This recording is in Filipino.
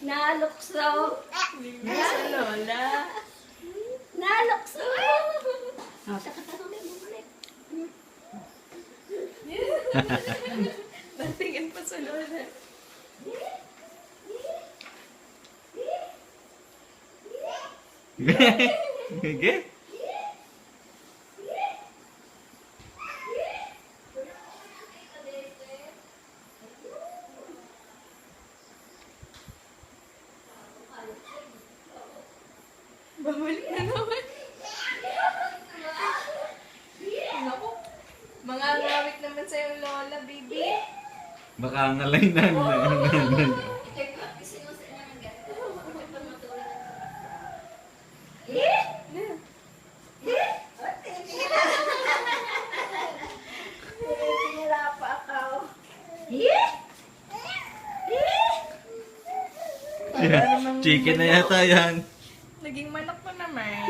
Nalukso. Bibi sa lola. Nalukso. Oh. Natingin pa sa lola. Sige. Babalik na naman. Naku. Mga ngawit naman sa'yo, lola, baby. Baka ngalay na. Sa ako. Chicken na yata yan. Naging manok pa naman.